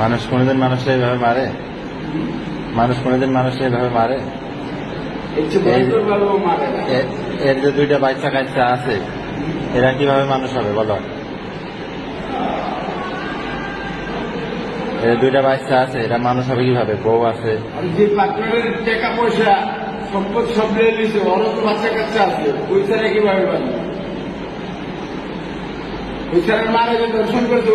মানুষ কোনোদিন মানুষকে এইভাবে মারে? মানুষ কোনোদিন মানুষকে এইভাবে মারে? এর যে দুইটা বাচ্চা কাচ্চা আছে এরা কীভাবে মানুষ হবে বলো? এর দুইটা বাচ্চা আছে এরা মানুষ হবে কীভাবে? বউ আছে। যে পার্টনারের টাকা পয়সা সম্পদ সব নিয়ে নিছে ওরও বাচ্চা কাচ্চা আছে। ওই ছাড়া কীভাবে পারবে ওই ছাড়া মারা যে দর্শন করতো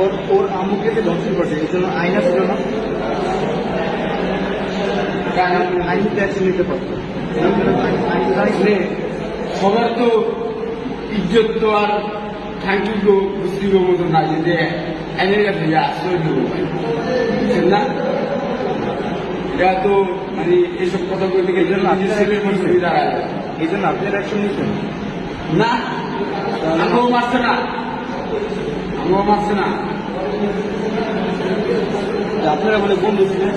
ওর ওর আম্মুকে যে ধর্ষণ করছে এই জন্য আইনা ছিল না। আইন ট্যাক্স নিতে পারতো সবার তো ইজ্জত তো আর থ্যাংক ইউ বুঝতে মতো না যে আইনের কাছে আশ্রয় বুঝছেন না? এটা তো মানে এইসব কথা বলতে গেলে এই জন্য নিজের আপনারা ছেলের মধ্যে সুবিধা হয় না। এই জন্য আপনার অ্যাকশন নিচ্ছেন না আমাকেও মারছে না। আমিও মারছে না আপনারা মানে বন্ধু ছিলেন?